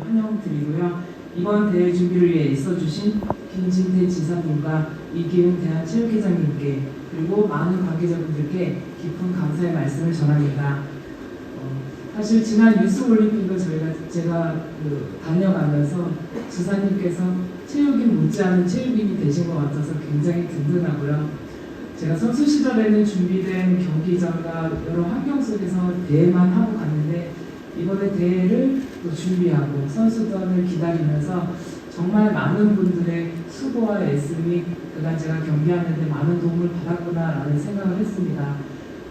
환영드리고요. 이번 대회 준비를 위해 있어주신 김진태 지사님과 이기훈 대한체육회장님께 그리고 많은 관계자분들께 깊은 감사의 말씀을 전합니다. 어, 사실 지난 유스 올림픽을 저희가 제가 그 다녀가면서 지사님께서 체육인 못지않은 체육인이 되신 것 같아서 굉장히 든든하고요. 제가 선수 시절에는 준비된 경기장과 여러 환경 속에서 대회만 하고 갔는데 이번에 대회를 또 준비하고 선수단을 기다리면서 정말 많은 분들의 수고와 애씀이 그간 제가 경기하는데 많은 도움을 받았구나라는 생각을 했습니다.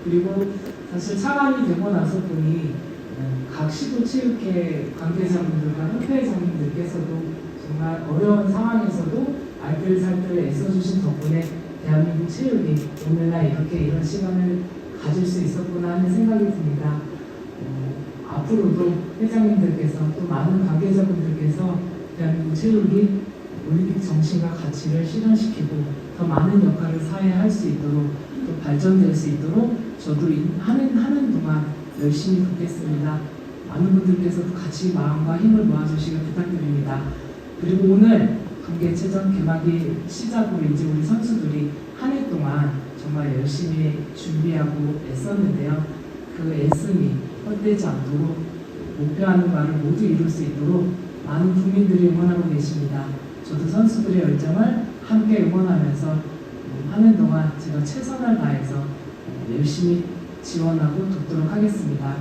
그리고 사실 차관이 되고 나서 보니 음, 각 시도 체육회 관계자분들과 협회장님들께서도 정말 어려운 상황에서도 알뜰살뜰 애써주신 덕분에 대한민국 체육이 오늘날 이렇게 이런 시간을 가질 수 있었구나 하는 생각이 듭니다. 어, 앞으로도 회장님들께서 또 많은 관계자분들께서 대한민국 체육이 올림픽 정신과 가치를 실현시키고 더 많은 역할을 사회에 할 수 있도록 또 발전될 수 있도록 저도 이- 하는 하는 동안 열심히 돕겠습니다. 많은 분들께서도 같이 마음과 힘을 모아주시길 부탁드립니다. 그리고 오늘 관계체전 개막이 시작으로 이제 우리 선수들이 한 해 동안 정말 열심히 준비하고 애썼는데요. 그 애씀이 헛되지 않도록 목표하는 바를 모두 이룰 수 있도록 많은 국민들이 응원하고 계십니다. 저도 선수들의 열정을 함께 응원하면서 음, 하는 동안 제가 최선을 다해서 어, 열심히 지원하고 돕도록 하겠습니다.